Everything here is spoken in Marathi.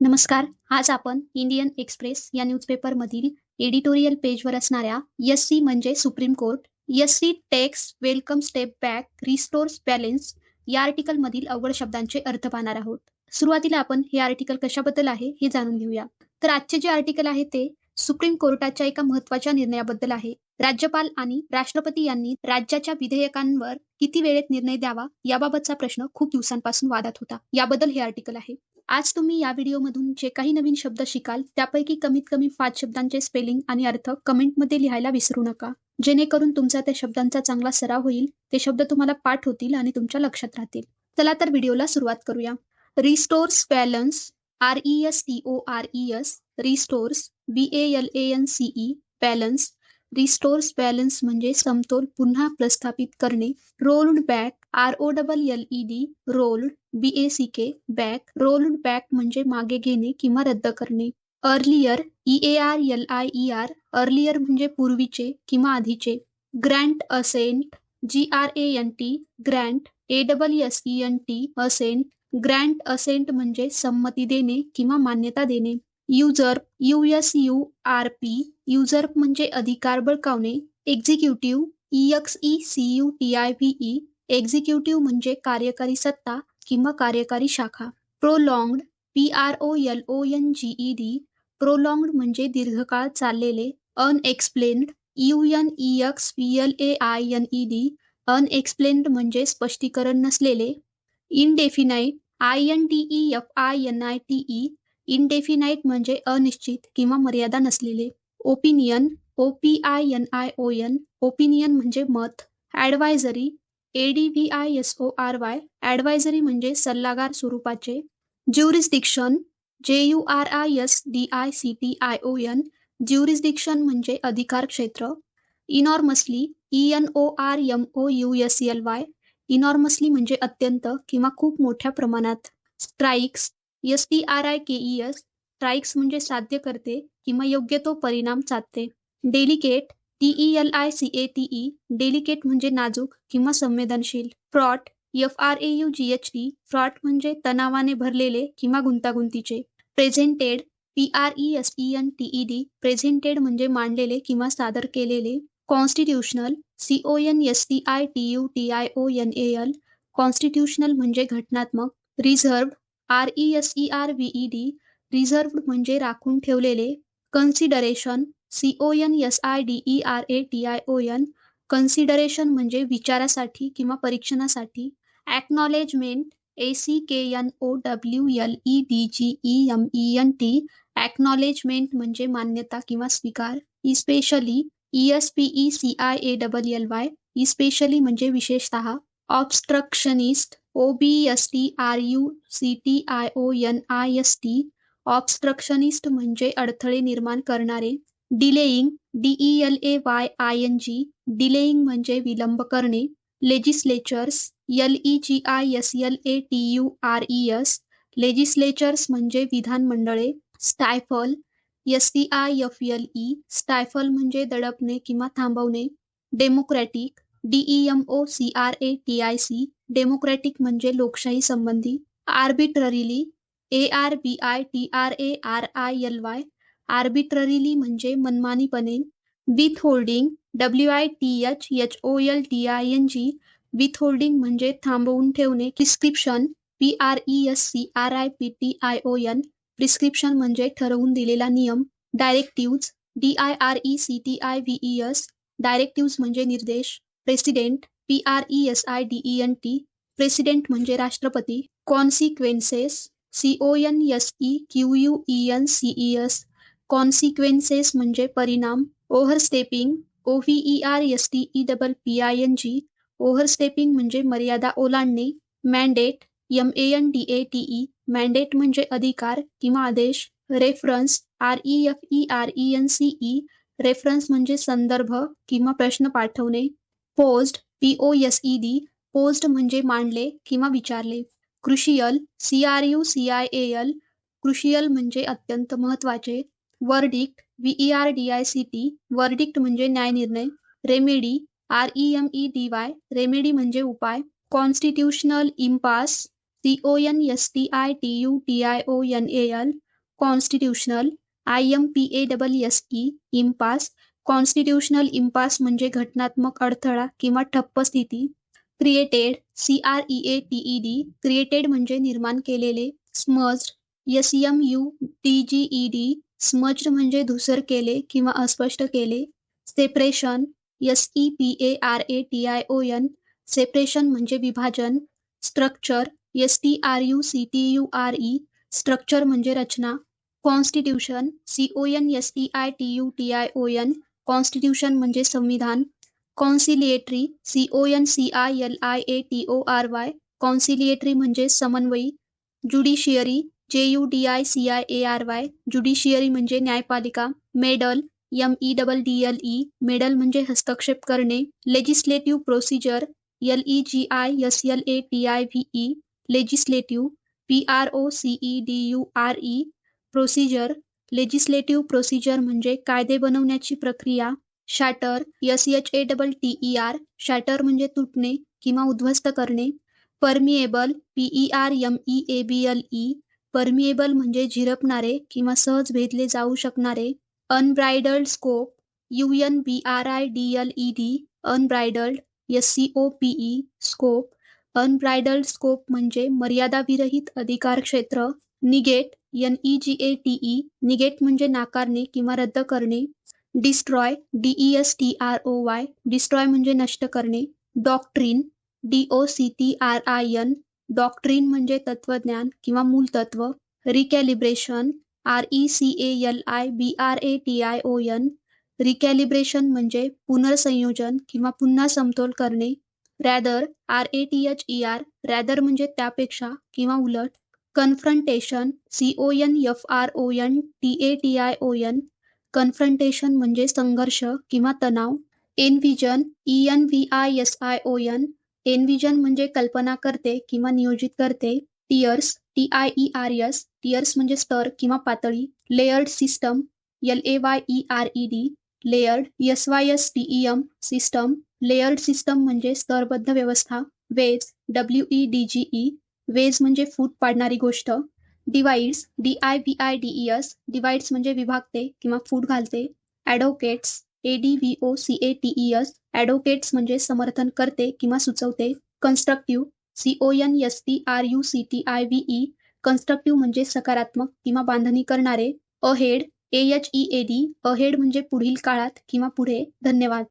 नमस्कार आज आपण इंडियन एक्सप्रेस या न्यूजपेपरमधील एडिटोरियल पेजवर असणाऱ्या एस सी म्हणजे Supreme Court S C takes welcome step back restores balance या आर्टिकलमधील अवघड शब्दांचे अर्थ पाहणार आहोत. सुरुवातीला आपण हे आर्टिकल कशाबद्दल आहे हे जाणून घेऊया. तर आजचे जे आर्टिकल आहे ते सुप्रीम कोर्टाच्या एका महत्त्वाच्या निर्णयाबद्दल आहे. राज्यपाल आणि राष्ट्रपती यांनी राज्याच्या विधेयकांवर किती वेळेत निर्णय द्यावा याबाबतचा प्रश्न खूप दिवसांपासून वादात होता. याबद्दल हे आर्टिकल आहे. आज तुम्ही या व्हिडिओमधून जे काही नवीन शब्द शिकाल त्यापैकी कमीत कमी पाच शब्दांचे स्पेलिंग आणि अर्थ कमेंटमध्ये लिहायला विसरू नका. जेणेकरून तुमचा त्या शब्दांचा चांगला सराव होईल ते शब्द तुम्हाला पाठ होतील आणि तुमच्या लक्षात राहतील. चला तर व्हिडिओला सुरुवात करूया. Restores balance R E S T O R E S restores B A L A N C E balance restores balance म्हणजे समतोल पुन्हा प्रस्थापित करणे rolled back R O double L E D rolled B A C K back rolled back म्हणजे मागे घेणे किंवा रद्द करणे. Earlier E A R L I E R earlier म्हणजे पूर्वीचे किंवा आधीचे. Grant assent G R A N T grant A double S E N T assent grant assent म्हणजे संमती देणे किंवा मान्यता देणे. Usurp U S U R P usurp म्हणजे अधिकार बळकावणे. Executive E X E C U T I V E executive म्हणजे कार्यकारी सत्ता किंवा कार्यकारी शाखा. Prolonged P R O L O N G E D prolonged म्हणजे दीर्घकाळ चाललेले unexplained U N E X P L A I N E D unexplained म्हणजे स्पष्टीकरण नसलेले indefinite I N T E F I N I T E indefinite म्हणजे अनिश्चित किंवा मर्यादा नसलेले opinion O P I N I O N opinion म्हणजे मत advisory I S O R Y advisory म्हणजे सल्लागार स्वरूपाचे. Jurisdiction J U R I S D I C T I O N jurisdiction म्हणजे अधिकार क्षेत्र. Enormously E N O R M O U S L Y enormously म्हणजे अत्यंत किंवा खूप मोठ्या प्रमाणात. Strikes S T R I K E S strikes म्हणजे साध्य करते किंवा योग्य तो परिणाम साधते. Delicate E L I C A T E delicate म्हणजे नाजूक किंवा संवेदनशील. Fraught F R A U G H T fraught म्हणजे तणावाने भरलेले किंवा गुंतागुंतीचे. Presented P R E S E N T E D presented म्हणजे मांडलेले किंवा सादर केलेले. Constitutional C O N S T I T U T I O N A L constitutional म्हणजे घटनात्मक. Reserve R E S E R V E D reserved म्हणजे राखून ठेवलेले. Consideration C O N S I D E R A T I O N consideration म्हणजे विचारासाठी किंवा परीक्षणासाठी. Acknowledgement A C K N O W L E D G E M E N T acknowledgement म्हणजे मान्यता किंवा स्वीकार. Especially E S P E C I A double L Y especially म्हणजे विशेषतः. Obstructionist O B S T R U C T I O N I S T obstructionist म्हणजे अडथळे निर्माण करणारे. Delaying D E L A Y I N G delaying म्हणजे विलंब करणे. Legislatures L E G I S L A T U R E S legislatures म्हणजे विधानमंडळे. Stifle S T I F L E stifle म्हणजे दडपणे किंवा थांबवणे. Democratic D E M O C R A T I C democratic म्हणजे लोकशाही संबंधी. आर्बिट्ररीली ए आर्बिट्ररीली म्हणजे मनमानीपणे withholding W I T H H O L T I N G withholding म्हणजे थांबवून ठेवणे prescription P R E S C R I P T I O N prescription म्हणजे ठरवून दिलेला नियम directives D I R E C T I V E S directives म्हणजे निर्देश president P R E S I D E N T president म्हणजे राष्ट्रपती consequences C O N S E Q U E N C E S consequences म्हणजे परिणाम overstepping O V E R S T E double P I N G overstepping म्हणजे मर्यादा ओलांडणे mandate M A N D A T E mandate म्हणजे अधिकार किंवा आदेश reference R E F E R E N C E reference म्हणजे संदर्भ किंवा प्रश्न पाठवणे posed P O S E D posed म्हणजे मांडले किंवा विचारले crucial C R U C I A L crucial म्हणजे अत्यंत महत्त्वाचे verdict V E R D I C T verdict म्हणजे न्यायनिर्णय remedy R E M E D Y remedy म्हणजे उपाय constitutional impasse C O N S T I T U T I O N A L constitutional I M P A double S E impasse constitutional impasse म्हणजे घटनात्मक अडथळा किंवा ठप्प स्थिती created C R E A T E D created म्हणजे निर्माण केलेले smudged S M U T G E D smudged म्हणजे धुसर केले किंवा अस्पष्ट केले. Separation S E P A R A T I O N separation म्हणजे विभाजन. Structure S T R U C T U R E structure म्हणजे रचना. Constitution C O N S T I T U T I O N constitution म्हणजे संविधान. Conciliatory C O N C I L I A T O R Y conciliatory म्हणजे समन्वयी. Judiciary J U D I C I A R Y judiciary म्हणजे न्यायपालिका meddle M E double D L E meddle म्हणजे हस्तक्षेप करणे legislative procedure L E G I S L A T I V E legislative P R O C E D U R E procedure legislative procedure म्हणजे कायदे बनवण्याची प्रक्रिया shatter S H A double T E R shatter म्हणजे तुटणे किंवा उद्ध्वस्त करणे permeable P E R M E A B L E permeable म्हणजे झिरपणारे किंवा सहज भेदले जाऊ शकणारे unbridled scope U N B R I D L E D unbridled S C O P E scope unbridled scope म्हणजे मर्यादाविरहित अधिकार क्षेत्र negate N E G A T E negate म्हणजे नाकारणे किंवा रद्द करणे destroy D E S T R O Y destroy म्हणजे नष्ट करणे doctrine D O C T R I N doctrine म्हणजे तत्वज्ञान किंवा मूलतत्व recalibration R E C A L I B R A T I O N recalibration म्हणजे पुनर्संयोजन किंवा पुन्हा समतोल करणे rather R A T H E R rather म्हणजे त्यापेक्षा किंवा उलट confrontation C O N F R O N T A T I O N confrontation म्हणजे संघर्ष किंवा तणाव envision E N V I S I O N envision म्हणजे कल्पना करते किंवा नियोजित करते. Tiers T I E R S tiers म्हणजे स्तर किंवा पातळी. Layered system L A Y E R E D layered S Y S T E M system layered system म्हणजे स्तरबद्ध व्यवस्था. Wedge W E D G E wedge म्हणजे फूट पाडणारी गोष्ट. Divides D I V I D E S divides म्हणजे विभागते किंवा फूट घालते. Advocates A D V O C A T E S advocates म्हणजे समर्थन करते किंवा सुचवते. Constructive C O N S T R U C T I V E constructive म्हणजे सकारात्मक किंवा बांधणी करणारे. Ahead A H E A D ahead म्हणजे पुढील काळात किंवा पुढे. धन्यवाद.